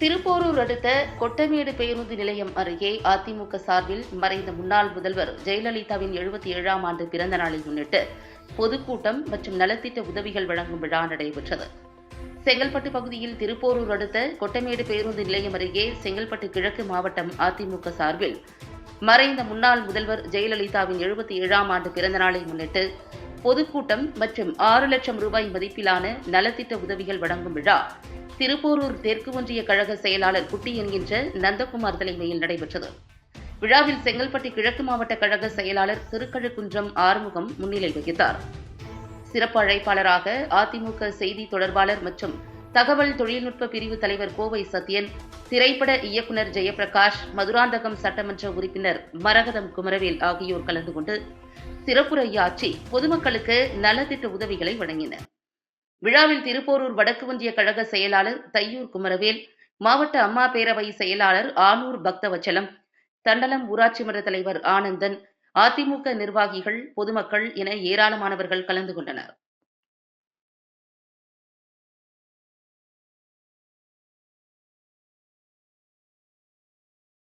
திருப்போரூர் அடுத்த கொட்டமேடு பேருந்து நிலையம் அருகே அதிமுக சார்பில் மறைந்த முன்னாள் முதல்வர் ஜெயலலிதாவின் எழுபத்தி ஏழாம் ஆண்டு பிறந்த நாளை முன்னிட்டு பொதுக்கூட்டம் மற்றும் நலத்திட்ட உதவிகள் வழங்கும் விழா நடைபெற்றது. செங்கல்பட்டு பகுதியில் திருப்போரூர் அடுத்த கொட்டமேடு பேருந்து நிலையம் அருகே செங்கல்பட்டு கிழக்கு மாவட்டம் அதிமுக சார்பில் மறைந்த முன்னாள் முதல்வர் ஜெயலலிதாவின் எழுபத்தி ஏழாம் ஆண்டு பிறந்த நாளை முன்னிட்டு பொதுக்கூட்டம் மற்றும் ஆறு லட்சம் ரூபாய் மதிப்பிலான நலத்திட்ட உதவிகள் வழங்கும் விழா. திருப்போரூர் தெற்கு ஒன்றிய கழக செயலாளர் குட்டி என்கின்ற நந்தகுமார் தலைமையில் நடைபெற்றது. விழாவில் செங்கல்பட்டு கிழக்கு மாவட்ட கழக செயலாளர் திருக்கழுக்குன்றம் ஆறுமுகம் முன்னிலை வகித்தார். சிறப்பு அழைப்பாளராக அதிமுக செய்தி தொடர்பாளர் மற்றும் தகவல் தொழில்நுட்ப பிரிவு தலைவர் கோவை சத்யன் திரைப்பட இயக்குனர் ஜெயபிரகாஷ் மதுராந்தகம் சட்டமன்ற உறுப்பினர் மரகதம் குமரவேல் ஆகியோர் கலந்து கொண்டு சிறப்புரையாற்றி பொதுமக்களுக்கு நலத்திட்ட உதவிகளை வழங்கினர். விழாவில் திருப்போரூர் வடக்கு ஒன்றிய கழக செயலாளர் தையூர் குமரவேல் மாவட்ட அம்மா பேரவை செயலாளர் ஆனூர் பக்தவச்சலம் தண்டலம் ஊராட்சி மன்ற தலைவர் ஆனந்தன் அதிமுக நிர்வாகிகள் பொதுமக்கள் என ஏராளமானவர்கள் கலந்து கொண்டனர்.